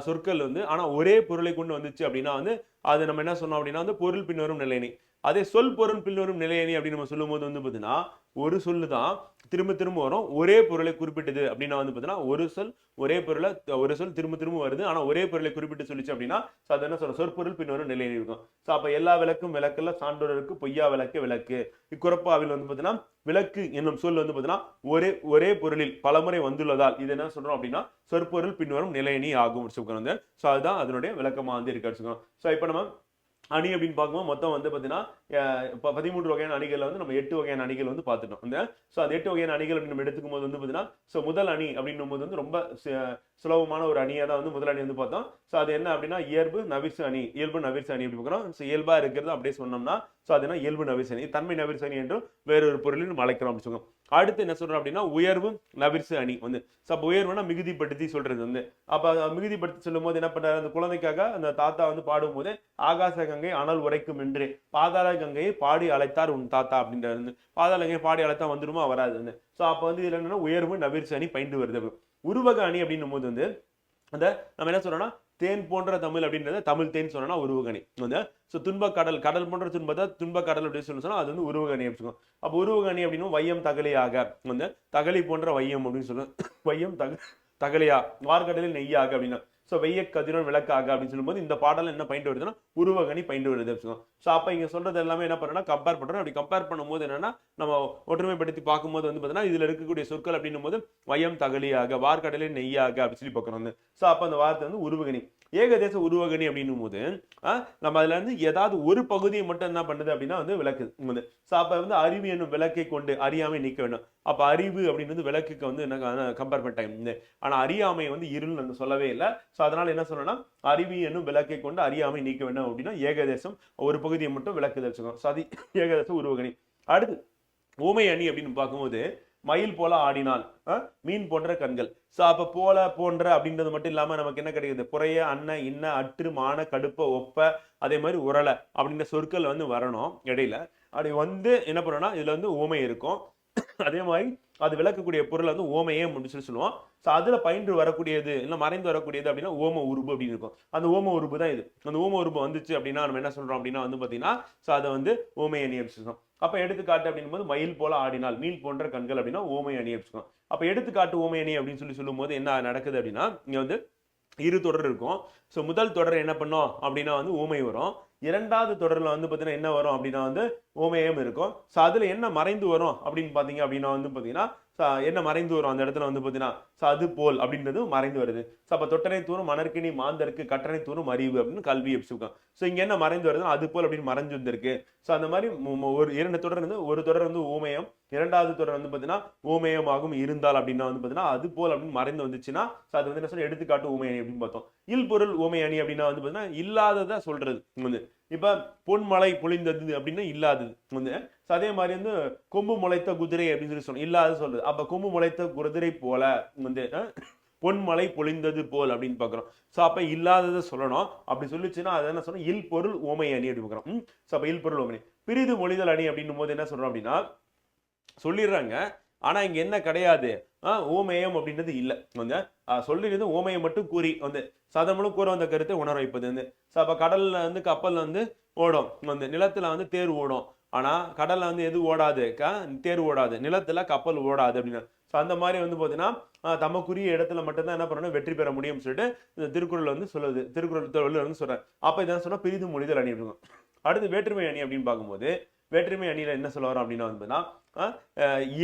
சொற்கள் வந்து ஆனால் ஒரே பொருளை கொண்டு வந்துச்சு அப்படின்னா வந்து அது நம்ம என்ன சொன்னோம் அப்படின்னா வந்து பொருள் பின்வரும் நிலையணி. அதே சொல் பொருள் பின்வரும் நிலையணி அப்படின்னு நம்ம சொல்லும்போது வந்து பார்த்தீங்கன்னா ஒரு சொல்லு தான் திரும்ப திரும்ப வரும். ஒரே பொருளை குறிப்பிட்டது அப்படின்னா வந்து பார்த்தீங்கன்னா ஒரு சொல் ஒரே பொருளை ஒரு சொல் திரும்ப திரும்ப வருது. ஆனால் ஒரே பொருளை குறிப்பிட்டு சொல்லிச்சு அப்படின்னா so அது என்ன சொல்ல சொற்பொருள் பின்வரும் நிலையணி இருக்கும். ஸோ அப்போ எல்லா விளக்கும் விளக்குல சான்றோருக்கு பொய்யா விளக்கு விளக்கு. இக்குறப்பாவில் வந்து பார்த்தீங்கன்னா விளக்கு என்னும் சொல் வந்து பார்த்தீங்கன்னா ஒரே ஒரே பொருளில் பலமுறை வந்துள்ளதால் இது என்ன சொல்றோம் அப்படின்னா சொற்பொருள் பின்வரும் நிலையணி ஆகும். சொல்லுங்க ஸோ அதுதான் அதனுடைய விளக்கமாக வந்து இருக்கு வச்சுக்கோங்க ஸோ இப்போ நம்ம அணி அப்படின்னு பார்க்கும்போது மொத்தம் வந்து பார்த்தீங்கன்னா இப்போ பதிமூன்று வகையான அணிகளை வந்து நம்ம எட்டு வகையான அணிகள் வந்து பார்த்துட்டோம். இந்த ஸோ அந்த எட்டு வகையான அணிகள் அப்படின்னு நம்ம எடுத்துக்கும் போது வந்து பார்த்தீங்கன்னா ஸோ முதல் அணி அப்படின்னும் போது வந்து ரொம்ப சுலபமான ஒரு அணியாக தான் வந்து முதல் அணி வந்து பார்த்தோம். ஸோ அது என்ன அப்படின்னா இயல்பு நவிர்சு அணி. இயல்பு நவிர்சு அணி அப்படி பார்க்குறோம்? ஸோ இயல்பாக இருக்கிறது அப்படியே சொன்னோம்னா ஸோ அது என்ன? இயல்பு நவிர்சு அணி. தன்மை நவிர்சு அணி என்றும் வேறொரு பொருளில் அழைக்கிறோம் அப்படின்னு சொல்லுவோம். அடுத்து என்ன சொல்றோம் அப்படின்னா உயர்வும் நவிர்சு அணி வந்து. ஸோ அப்போ உயர்வுனா மிகுதிப்படுத்தி சொல்றது வந்து. அப்போ மிகுதிப்படுத்தி சொல்லும் போது என்ன பண்ணுறாரு அந்த குழந்தைக்காக அந்த தாத்தா வந்து பாடும்போது ஆகாச கங்கை அனல் உரைக்கும் என்று பாதாள கங்கையை பாடி அழைத்தார் உன் தாத்தா அப்படின்றது வந்து. பாதாள கங்கையை பாடி அழைத்தா வந்துருமா? வராது வந்து. ஸோ அப்போ வந்து இதில் என்னன்னா உயர்வு நவிர்ச்சி அணி பயின்று வருது. உருவக அணி அப்படின்னும் போது வந்து அந்த நம்ம என்ன சொல்றோம்னா தேன் போன்ற தமிழ் அப்படின்றத தமிழ் தேன் சொன்னா உருவகணி. வந்து ஸோ துன்ப கடல் கடல் போன்ற துன்பத்தை துன்ப கடல் அப்படின்னு சொல்லி சொன்னா அது வந்து உருவகணி அப்படின்னு சொல்லுவோம் அப்போ உருவகணி அப்படின்னு வையம் தகலையாக வந்து தகலி போன்ற வையம் அப்படின்னு சொல்லுவோம் வையம் தக தகலையா வார்கடலில் நெய்யாக அப்படின்னா. ஸோ வெய்ய கதிரோன் விளக்காக அப்படின்னு சொல்லும்போது இந்த பாடல் என்ன பயின்று வருதுன்னா உருவகணி பயின்று வருது அப்படின்னு ஸோ அப்போ இங்கே சொல்கிறது எல்லாமே என்ன பண்ணுறோம்னா கம்பேர் பண்ணுறோம் அப்படி கம்பேர் பண்ணும்போது என்னன்னா நம்ம ஒற்றுமைப்படுத்தி பார்க்கும்போது வந்து பார்த்தீங்கன்னா இதில் இருக்கக்கூடிய சொற்கள் அப்படின்னும் போது வயம் தகலியாக வார்கடலில் நெய்யாக அப்படின்னு சொல்லி பார்க்குறோம் வந்து. ஸோ அப்போ அந்த வார்த்தை வந்து உருவகணி. ஏகதேச உருவகணி அப்படின்னும் போது நம்ம அதுல இருந்து ஏதாவது ஒரு பகுதியை மட்டும் என்ன பண்ணுது அப்படின்னா வந்து விளக்கு வந்து ஸோ அப்போ வந்து அறிவு என்னும் விளக்கை கொண்டு அறியாமை நீக்க வேண்டும். அப்போ அறிவு அப்படின்றது விளக்குக்கு வந்து என்ன கம்பேர் பண்ணிட்டாங்க ஆனால் அறியாமை வந்து இருள் சொல்லவே இல்லை. ஸோ அதனால என்ன சொல்லணும்னா அறிவு என்னும் விளக்கை கொண்டு அறியாமை நீக்க வேண்டும் அப்படின்னா ஏகதேசம் ஒரு பகுதியை மட்டும் விளக்குதல் வச்சுக்கோங்க ஸோ அது ஏகதேச உருவகணி. அடுத்து ஊமை அணி அப்படின்னு பார்க்கும்போது மயில் போல ஆடினால் மீன் போன்ற கண்கள். ஸோ அப்போ போல போன்ற அப்படின்றது மட்டும் இல்லாமல் நமக்கு என்ன கிடைக்குது? புறைய அன்ன இன்ன அற்று மான கடுப்ப ஒப்ப அதே மாதிரி உரலை அப்படின்ற சொற்கள் வந்து வரணும் இடையில. அப்படி வந்து என்ன பண்ணோம்னா இதில் வந்து ஊமை இருக்கும். அதே மாதிரி அது விளக்கக்கூடிய பொருள் வந்து ஓமையே அப்படின்னு சொல்லி சொல்லுவோம். ஸோ அதில் பயின்று வரக்கூடியது இல்லை மறைந்து வரக்கூடியது அப்படின்னா ஓம உருபு அப்படின்னு இருக்கும். அந்த ஓம உருபு தான் இது. அந்த ஓம உருபு வந்துச்சு அப்படின்னா நம்ம என்ன சொல்கிறோம் அப்படின்னா வந்து பார்த்தீங்கன்னா ஸோ அதை வந்து ஓமையணி அப்படின்னு அப்போ எடுத்துக்காட்டு அப்படின்னும் போது மயில் போல ஆடினால் மீன் போன்ற கண்கள் அப்படின்னா ஓமை அணி அப்படின்னு அப்போ எடுத்துக்காட்டு ஓமை அணி அப்படின்னு சொல்லி சொல்லும்போது என்ன நடக்குது அப்படின்னா இங்கே வந்து இரு தொடர் இருக்கும். ஸோ முதல் தொடர் என்ன பண்ணோம் அப்படின்னா வந்து ஊமை வரும். இரண்டாவது தொடரில் வந்து பார்த்தீங்கன்னா என்ன வரும் அப்படின்னா வந்து ஓமேயம் இருக்கும். ஸோ அதில் என்ன மறைந்து வரும் அப்படின்னு பார்த்தீங்க அப்படின்னா வந்து பார்த்தீங்கன்னா என்ன மறைந்து வரும்? அந்த இடத்துல வந்து பார்த்தீங்கன்னா ஸோ அது போல் அப்படின்றது மறைந்து வருது. ஸோ அப்போ தொட்டனை தூரம் மணற்கினி மாந்தருக்கு கட்டணை தூரம் அறிவு அப்படின்னு கல்வி எப்படி ஸோ இங்கே என்ன மறைந்து வருதுன்னா அது போல் அப்படின்னு மறைஞ்சு வந்திருக்கு. ஸோ அந்த மாதிரி ஒரு இரண்டு தொடர் வந்து ஒரு தொடர் வந்து ஊமயம் இரண்டாவது தொடர் வந்து பார்த்தீங்கன்னா ஊமயமாகும் இருந்தால் அப்படின்னா வந்து பார்த்தீங்கன்னா அது போல் அப்படின்னு மறைந்து வந்துச்சுன்னா ஸோ அது வந்து என்ன சொல்ல எடுத்துக்காட்டு ஊமையணி அப்படின்னு பார்த்தோம். இல் பொருள் அப்படின்னா வந்து பார்த்தீங்கன்னா இல்லாததை சொல்றது வந்து. இப்போ பொன்மலை பொழிந்தது அப்படின்னா இல்லாதது வந்து ஸோ அதே மாதிரி வந்து கொம்பு முளைத்த குதிரை அப்படின்னு சொல்லி சொல்லணும் இல்லாத சொல்றது. அப்போ கொம்பு முளைத்த குதிரை போல வந்து பொன்மலை பொழிந்தது போல் அப்படின்னு பார்க்குறோம். ஸோ அப்போ இல்லாததை சொல்லணும். அப்படி சொல்லிச்சுன்னா அது என்ன சொல்லணும் இல் பொருள் ஓமை அணி அப்படி பார்க்குறோம். ஸோ அப்போ இல் பொருள் ஓமை பிரிது மொழிதல் அணி அப்படின்னும் போது என்ன சொல்கிறோம் அப்படின்னா சொல்லிடுறாங்க. ஆனால் இங்கே என்ன கிடையாது. ஆஹ் ஓமேயம் அப்படின்றது இல்லை. வந்து ஆஹ் சொல்லிருந்து மட்டும் கூறி வந்து சதமும் கூற வந்த கருத்தை உணர வைப்பது வந்து. ஸோ அப்போ கடலில் வந்து கப்பலில் வந்து ஓடும். வந்து நிலத்தில் வந்து தேர் ஓடும். ஆனால் கடலில் வந்து எது ஓடாது? க தேர் ஓடாது. நிலத்தில் கப்பல் ஓடாது அப்படின்னு. ஸோ அந்த மாதிரி வந்து பார்த்தீங்கன்னா தமக்குரிய இடத்துல மட்டும்தான் என்ன பண்ணணும்? வெற்றி பெற முடியும்னு சொல்லிட்டு இந்த திருக்குறள் வந்து சொல்லுது. திருக்குறள் தொழில் வந்து சொல்கிறேன் அப்போ இதான் சொன்னால் பிரிது மொழிதல் அணி அப்படிங்க அடுத்து வேற்றுமை அணி அப்படின்னு பார்க்கும்போது வேற்றுமை அணியில் என்ன சொல்ல வரோம் அப்படின்னா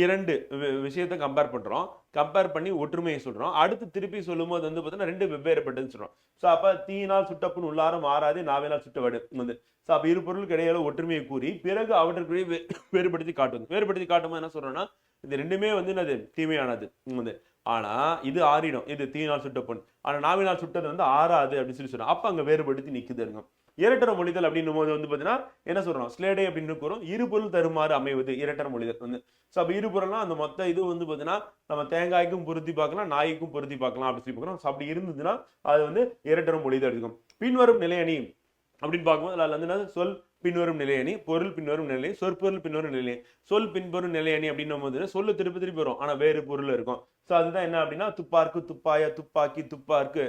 இரண்டு வி- விஷயத்தை கம்பேர் பண்ணுறோம் கம்பேர் பண்ணி ஒற்றுமையை சொல்கிறோம் அடுத்து திருப்பி சொல்லும்போது வந்து பார்த்தீங்கன்னா ரெண்டு வெவ்வேறுபட்டதுன்னு சொல்கிறோம் ஸோ அப்போ தீயினால் சுட்டப்புண் உள்ளாரம் மாறாது நாவினால் சுட்டவடு வந்து. ஸோ அப்போ இரு பொருளுக்கு இடையில ஒற்றுமையை கூறி பிறகு அவற்றுக்குரிய வே- வேறுபடுத்தி காட்டுவது. வேறுபடுத்தி காட்டும்போது என்ன சொல்கிறோன்னா இது ரெண்டுமே வந்து என்னது? தீமையானது வந்து. ஆனால் இது ஆறிடும். இது தீயினால் சுட்ட பொன் ஆனால் நாவினால் சுட்டது வந்து ஆறாது அப்படின்னு சொல்லி சொல்கிறோம் அப்போ அங்கே வேறுபடுத்தி நிற்குது இருக்கும் இரட்டர மொழிதல் அப்படின்னும் போது வந்து பார்த்தீங்கன்னா என்ன சொல்றோம்? ஸ்லேடை அப்படின்னு கூறும். இருபொருள் தருமாறு அமைவது இரட்டர மொழிதல் வந்து. ஸோ அப்போ இருபொருள்னா அந்த மொத்த இது வந்து பார்த்தீங்கன்னா நம்ம தேங்காய்க்கும் பொருத்தி பார்க்கலாம் நாய்க்கும் பொருத்தி பார்க்கலாம் அப்படின்னு சொல்லி பார்க்குறோம். ஸோ அப்படி இருந்ததுன்னா அது வந்து இரட்டர மொழிதல் இருக்கும் பின்வரும் நிலையணி அப்படின்னு பார்க்கும்போது அதில் வந்து என்ன சொல் பின்வரும் நிலையணி பொருள் பின்வரும் நிலை சொற்பொருள் பின்வரும் நிலை சொல் பின்வரும் நிலையணி அப்படின்னும் போது சொல்லு திருப்பி திருப்பி வரும். ஆனால் வேறு பொருள் இருக்கும். ஸோ அதுதான் என்ன அப்படின்னா துப்பார்க்கு துப்பாய துப்பாக்கி துப்பார்க்கு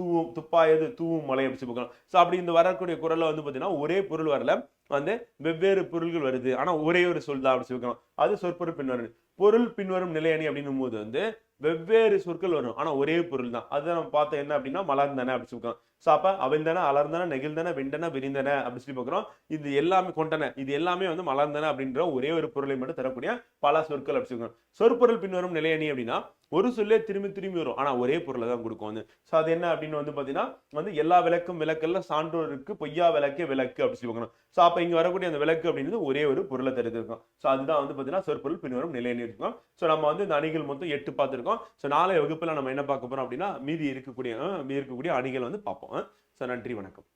தூவும் துப்பாயது தூவும் மலை அப்படி பார்க்கலாம் ஸோ அப்படி இந்த வரக்கூடிய குரலில் வந்து பார்த்தீங்கன்னா ஒரே பொருள் வரல. வந்து வெவ்வேறு பொருள்கள் வருது. ஆனால் ஒரே ஒரு சொல் தான் அப்படி சொல்லிக்கலாம் அது சொற்பொருள் பின்வரும் பொருள் பின்வரும் நிலையணி அப்படின்னும் போது வந்து வெவ்வேறு சொற்கள் வரும். ஆனால் ஒரே பொருள் தான். அதை நம்ம பார்த்தோம் என்ன அப்படின்னா மலர்ந்தன அப்படி சொல்லிக்கலாம் ஸோ அப்போ அவிழ்ந்தன அலர்ந்தன நெகிழ்ந்தன விண்டன விரிந்தன அப்படி சொல்லி பார்க்குறோம். இது எல்லாமே கொண்டன இது எல்லாமே வந்து மலர்ந்தன அப்படின்ற ஒரே ஒரு பொருளை மட்டும் தரக்கூடிய பல சொற்கள் அப்படி சொல்லுவாங்க. சொற்பொருள் பின்வரும் நிலையணி அப்படின்னா ஒரு சொல்லே திரும்பி திரும்பி வரும். ஆனால் ஒரே பொருளை தான் கொடுக்கும் வந்து. ஸோ அது என்ன அப்படின்னு வந்து பார்த்தீங்கன்னா வந்து எல்லா விளக்கும் விளக்கல்ல சான்றோருக்கு பொய்யா விளக்கே விளக்கு அப்படி சொல்லி பார்க்கணும். ஸோ அப்போ இங்கே வரக்கூடிய அந்த விளக்கு அப்படின்றது ஒரே ஒரு பொருளை தெரிஞ்சிருக்கும் இருக்கும் ஸோ அதுதான் வந்து பார்த்தீங்கன்னா சொற்பொருள் பின்வரும் நிலையணி இருக்கும். ஸோ நம்ம வந்து இந்த அணிகள் மொத்தம் எட்டு பார்த்துருக்கோம். ஸோ நாளை வகுப்பில் நம்ம என்ன பார்க்க போகிறோம் அப்படின்னா மீதி இருக்கக்கூடிய மீதி இருக்கக்கூடிய அணிகள் வந்து பார்ப்போம். பார்ப்போம். ஸோ நன்றி வணக்கம்.